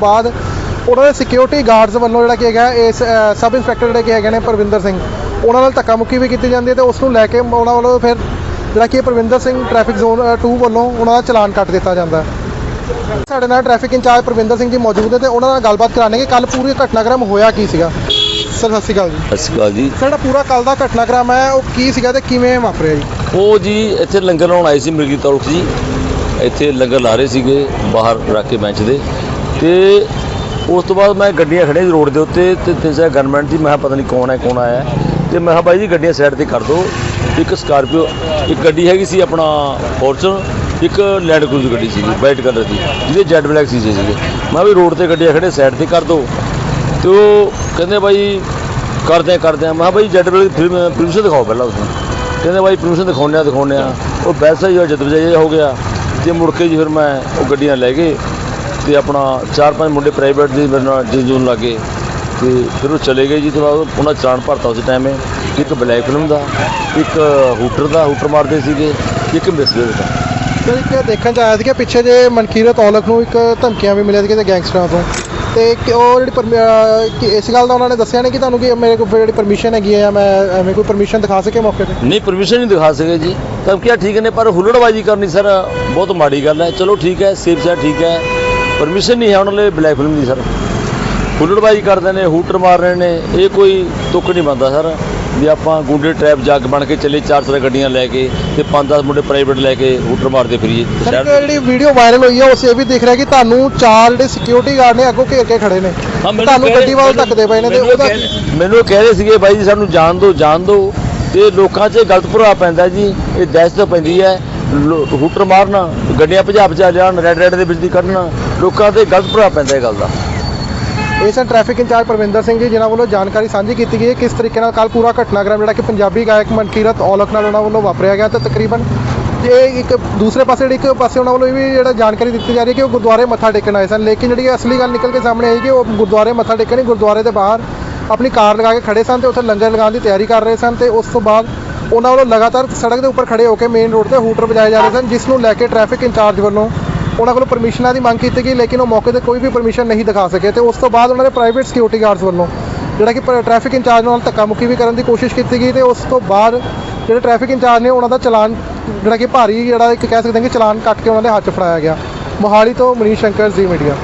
ਬਾਅਦ ਉਹਨਾਂ ਦੇ ਸਿਕਿਉਰਿਟੀ ਗਾਰਡਸ ਵੱਲੋਂ ਜਿਹੜਾ ਕੀ ਹੈਗਾ ਇਸ ਸਬ ਇੰਸਪੈਕਟਰ ਜਿਹੜੇ ਕੀ ਹੈਗੇ ਨੇ ਪ੍ਰਵਿੰਦਰ ਸਿੰਘ ਉਹਨਾਂ ਨਾਲ ਧੱਕਾ ਮੁੱਕੀ ਵੀ ਕੀਤੀ ਜਾਂਦੀ ਹੈ ਤੇ ਉਸ ਨੂੰ ਲੈ ਕੇ ਉਹਨਾਂ ਵੱਲੋਂ ਫਿਰ ਜਿਹੜਾ ਕੀ ਪ੍ਰਵਿੰਦਰ ਸਿੰਘ ਟ੍ਰੈਫਿਕ ਜ਼ੋਨ 2 ਵੱਲੋਂ ਉਹਨਾਂ ਦਾ ਚਲਾਨ ਕੱਟ ਦਿੱਤਾ ਜਾਂਦਾ ਹੈ। ਸਾਡੇ ਨਾਲ ਟ੍ਰੈਫਿਕ ਇੰਚਾਰਜ ਪ੍ਰਵਿੰਦਰ ਸਿੰਘ ਜੀ ਮੌਜੂਦ ਨੇ ਤੇ ਉਹਨਾਂ ਨਾਲ ਗੱਲਬਾਤ ਕਰਾਣੇ ਕਿ ਕੱਲ ਪੂਰੀ ਘਟਨਾਕ੍ਰਮ ਹੋਇਆ ਕੀ ਸੀਗਾ। ਸਰ ਸਤਿ ਸ਼੍ਰੀ ਅਕਾਲ ਜੀ। ਸਤਿ ਸ਼੍ਰੀ ਅਕਾਲ ਜੀ। ਸਾਡਾ ਪੂਰਾ ਕੱਲ ਦਾ ਘਟਨਾਕ੍ਰਮ ਹੈ ਉਹ ਕੀ ਸੀਗਾ ਤੇ ਕਿਵੇਂ ਵਾਪਰਿਆ ਜੀ? ਉਹ ਜੀ ਇੱਥੇ ਲੰਗਰ ਲਾਉਣ ਆਏ ਸੀ ਮਿਰਗੀ ਤੌਲਖ ਜੀ। ਇੱਥੇ ਲੰਗਰ ਲਾ ਰਹੇ ਸੀਗੇ ਬਾਹਰ ਰੱਖ ਕੇ ਬੈਂਚ ਦੇ। ਤੇ ਉਸ ਤੋਂ ਬਾਅਦ ਮੈਂ ਗੱਡੀਆਂ ਖੜੀਆਂ ਸੀ ਰੋਡ ਦੇ ਉੱਤੇ ਤੇ ਤਿੰਨ ਗਨਮੈਨ ਦੀ ਮੈਂ ਕਿਹਾ ਪਤਾ ਨਹੀਂ ਕੌਣ ਹੈ, ਕੌਣ ਆਇਆ ਹੈ। ਤੇ ਮੈਂ ਕਿਹਾ ਬਾਈ ਜੀ ਗੱਡੀਆਂ ਸਾਈਡ ਤੇ ਕਰ ਦਿਓ। ਇੱਕ ਸਕਾਰਪੀਓ ਇੱਕ ਗੱਡੀ ਹੈਗੀ ਸੀ ਆਪਣਾ ਫੋਰਚੂਨਰ ਇੱਕ ਲੈਂਡ ਕਰੂਜ਼ ਗੱਡੀ ਸੀਗੀ ਵਾਈਟ ਕਲਰ ਦੀ, ਜਿਹਦੇ ਜੈਡ ਬਲੈਕ ਸੀਸੇ ਸੀਗੇ। ਮੈਂ ਕਿਹਾ ਵੀ ਰੋਡ ਤੇ ਗੱਡੀਆਂ ਖੜੇ ਸਾਈਡ ਤੇ ਕਰ ਦਿਓ। ਤੇ ਉਹ ਕਹਿੰਦੇ ਬਾਈ, ਕਰਦੇ ਆ, ਕਰਦੇ ਮੈਂ ਕਿਹਾ ਬਾਈ ਜੈਡ ਬਲੈਕ ਪ੍ਰੀਮਿਸ਼ਨ ਦਿਖਾਓ ਪਹਿਲਾਂ ਉਸਨੂੰ। ਕਹਿੰਦੇ ਬਾਈ ਪ੍ਰੀਮਿਸ਼ਨ ਦਿਖਾਉਂਦੇ ਆ ਦਿਖਾਉਂਦੇ ਆ। ਉਹ ਵੈਸਾ ਹੀ ਜਦ ਵਜਾਈ ਹੋ ਗਿਆ। ਤੇ ਮੁੜ ਕੇ ਜੀ ਫਿਰ ਮੈਂ ਉਹ ਗੱਡੀਆਂ ਲੈ ਗਏ। ਤੇ ਆਪਣਾ ਚਾਰ ਪੰਜ ਮੁੰਡੇ ਪ੍ਰਾਈਵੇਟ ਦੀ ਮੇਰੇ ਨਾਲ ਜਿੰਨ ਜੂਨ ਲੱਗੇ ਤੇ ਫਿਰ ਉਹ ਚਲੇ ਗਏ ਜੀ ਤੇ ਬਾਅਦ ਉਹਨਾਂ ਚਲਾਨ ਭਰਤਾ ਉਸ ਟਾਈਮੇ ਇੱਕ ਬਲੈਕ ਫਿਲਮ ਦਾ ਇੱਕ ਹੂਟਰ ਦਾ ਹੂਟਰ ਮਾਰਦੇ ਸੀਗੇ ਇੱਕ ਮਿਸਵੇ ਦਾ। ਸਰ ਇੱਕ ਦੇਖਣ ਚ ਆਇਆ ਸੀ ਕਿ ਪਿੱਛੇ ਜੇ ਮਨਕੀਰਤ ਔਲਖ ਨੂੰ ਇੱਕ ਧਮਕੀਆਂ ਵੀ ਮਿਲੀਆਂ ਸੀ ਕਿਸੇ ਗੈਂਗਸਟਰਾਂ ਤੋਂ। ਤੇ ਕਿ ਉਹ ਜਿਹੜੀ ਕਿ ਇਸ ਗੱਲ ਦਾ ਉਹਨਾਂ ਨੇ ਦੱਸਿਆ ਨਹੀਂ ਕਿ ਤੁਹਾਨੂੰ ਕਿ ਮੇਰੇ ਕੋਲ ਜਿਹੜੀ ਪਰਮਿਸ਼ਨ ਹੈਗੀ ਹੈ ਜਾਂ ਮੈਂ ਐਵੇਂ ਕੋਈ ਪਰਮਿਸ਼ਨ ਦਿਖਾ ਸਕੇ ਮੌਕੇ ਤੇ? ਨਹੀਂ ਪਰਮਿਸ਼ਨ ਨਹੀਂ ਦਿਖਾ ਸਕੇ ਜੀ। ਤਾਂ ਕਿਹਾ ਠੀਕ ਨੇ ਪਰ ਹੁੱਲੜਬਾਜੀ ਕਰਨੀ ਸਰ ਬਹੁਤ ਮਾੜੀ ਗੱਲ ਹੈ। ਚਲੋ ਠੀਕ ਹੈ ਸੇਫ ਸਾਈਡ ਠੀਕ ਹੈ। ਪਰਮਿਸ਼ਨ ਨਹੀਂ ਹੈ ਉਹਨਾਂ ਲਈ ਬਲੈਕ ਫਿਲਮ ਦੀ ਸਰ। ਹੁੱਲੜਬਾਜੀ ਕਰਦੇ ਨੇ ਹੂਟਰ ਮਾਰ ਰਹੇ ਨੇ ਇਹ ਕੋਈ ਤੁੱਕ ਨਹੀਂ ਬੰਦਾ ਸਰ। ਵੀ ਆਪਾਂ ਗੁੰਡੇ ਟ੍ਰੈਪ ਜੱਗ ਬਣ ਕੇ ਚੱਲੇ ਚਾਰ ਚਾਰ ਗੱਡੀਆਂ ਲੈ ਕੇ ਤੇ ਪੰਜ ਦਸ ਮੁੰਡੇ ਪ੍ਰਾਈਵੇਟ ਲੈ ਕੇ ਹੂਟਰ ਮਾਰਦੇ ਫਿਰੀਏ। ਸਰ ਜਿਹੜੀ ਵੀਡੀਓ ਵਾਇਰਲ ਹੋਈ ਹੈ ਉਸ ਇਹ ਵੀ ਦਿਖ ਰਿਹਾ ਕਿ ਤੁਹਾਨੂੰ ਚਾਰ ਜਿਹੜੇ ਸਿਕਿਉਰਿਟੀ ਗਾਰਡ ਨੇ ਅੱਗੋਂ ਘੇਰ ਕੇ ਖੜੇ ਨੇ। ਤੁਹਾਨੂੰ ਗੱਡੀ ਵੱਲ ਧੱਕਦੇ ਪਏ ਨੇ ਤੇ ਉਹਦਾ ਮੈਨੂੰ ਕਹਿ ਰਹੇ ਸੀਗੇ ਬਾਈ ਜੀ ਸਾਨੂੰ ਜਾਣ ਦਿਓ ਜਾਣ ਦਿਓ। ਤੇ ਲੋਕਾਂ 'ਚ ਗਲਤ ਪ੍ਰਭਾਵ ਪੈਂਦਾ ਜੀ। ਇਹ ਦਹਿਸ਼ਤ ਪੈਂਦੀ ਹੈ। ਹੂਟਰ ਮਾਰਨਾ ਗੱਡੀਆਂ ਭਜਾ ਭਜਾ ਲਿਆਉਣ ਰੈਡ ਰੈਡ ਦੇ ਵਿੱਚ ਦੀ ਕੱਢਣਾ। ਲੋਕਾਂ ਤੇ ਗਲਤ ਪ੍ਰਭਾਵ ਪੈਂਦਾ ਇਹ ਗੱਲ ਦਾ। ਇਹ ਸਨ ਟ੍ਰੈਫਿਕ ਇੰਚਾਰਜ ਪਰਵਿੰਦਰ ਸਿੰਘ ਜੀ, ਜਿਨ੍ਹਾਂ ਵੱਲੋਂ ਜਾਣਕਾਰੀ ਸਾਂਝੀ ਕੀਤੀ ਗਈ ਹੈ, ਕਿਸ ਤਰੀਕੇ ਨਾਲ ਕੱਲ ਪੂਰਾ ਘਟਨਾਕ੍ਰਮ ਜਿਹੜਾ ਕਿ ਪੰਜਾਬੀ ਗਾਇਕ ਮਨਕੀਰਤ ਔਲਖ ਨਾਲ ਉਹਨਾਂ ਵੱਲੋਂ ਵਾਪਰਿਆ ਗਿਆ ਤੇ ਤਕਰੀਬਨ ਜੇ ਇੱਕ ਦੂਸਰੇ ਪਾਸੇ ਜਿਹੜੀ ਇੱਕ ਪਾਸੇ ਉਹਨਾਂ ਵੱਲੋਂ ਇਹ ਵੀ ਜਿਹੜਾ ਜਾਣਕਾਰੀ ਦਿੱਤੀ ਜਾ ਰਹੀ ਹੈ ਕਿ ਉਹ ਗੁਰਦੁਆਰੇ ਮੱਥਾ ਟੇਕਣ ਆਏ ਸਨ, ਲੇਕਿਨ ਜਿਹੜੀ ਅਸਲੀ ਗੱਲ ਨਿਕਲ ਕੇ ਸਾਹਮਣੇ ਆਈ ਕਿ ਉਹ ਗੁਰਦੁਆਰੇ ਮੱਥਾ ਟੇਕਣ ਨਹੀਂ ਗੁਰਦੁਆਰੇ ਦੇ ਬਾਹਰ ਆਪਣੀ ਕਾਰ ਲਗਾ ਕੇ ਖੜੇ ਸਨ ਤੇ ਉੱਥੇ ਲੰਗਰ ਲਗਾਉਣ ਦੀ ਤਿਆਰੀ ਕਰ ਰਹੇ ਸਨ ਤੇ ਉਸ ਤੋਂ ਬਾਅਦ ਉਹਨਾਂ ਵੱਲੋਂ ਲਗਾਤਾਰ ਸੜਕ ਦੇ ਉੱਪਰ ਖੜੇ ਹੋ ਕੇ ਮੇਨ ਰੋਡ ਤੇ ਹੂਟਰ ਵਜਾਏ ਜਾ ਰਹੇ ਸਨ, ਜਿਸ ਨੂੰ ਲੈ ਕੇ ਟ੍ਰੈਫਿਕ ਇੰਚਾਰਜ ਵੱਲੋਂ ਉਹਨਾਂ ਕੋਲੋਂ ਪਰਮਿਸ਼ਨਾਂ ਦੀ ਮੰਗ ਕੀਤੀ ਗਈ, ਲੇਕਿਨ ਉਹ ਮੌਕੇ ਤੇ ਕੋਈ ਵੀ ਪਰਮਿਸ਼ਨ ਨਹੀਂ ਦਿਖਾ ਸਕੇ ਤੇ ਉਸ ਤੋਂ ਬਾਅਦ ਉਹਨਾਂ ਦੇ ਪ੍ਰਾਈਵੇਟ ਸਿਕਿਉਰਿਟੀ ਗਾਰਡਸ ਵੱਲੋਂ ਜਿਹੜਾ ਕਿ ਟ੍ਰੈਫਿਕ ਇੰਚਾਰਜ ਨਾਲ ਧੱਕਾ ਮੁੱਕੀ ਵੀ ਕਰਨ ਦੀ ਕੋਸ਼ਿਸ਼ ਕੀਤੀ ਗਈ ਤੇ ਉਸ ਤੋਂ ਬਾਅਦ ਜਿਹੜੇ ਟ੍ਰੈਫਿਕ ਇੰਚਾਰਜ ਨੇ ਉਹਨਾਂ ਦਾ ਚਲਾਨ, ਜਿਹੜਾ ਕਿ ਭਾਰੀ ਜਿਹੜਾ ਇੱਕ ਕਹਿ ਸਕਦੇ ਹਾਂ ਕਿ ਚਲਾਨ ਕੱਟ ਕੇ ਉਹਨਾਂ ਦੇ ਹੱਥ ਫੜਾਇਆ ਗਿਆ। ਮੋਹਾਲੀ ਤੋਂ ਮਨੀਸ਼ ਸ਼ੰਕਰ ਜੀ ਮੀਡੀਆ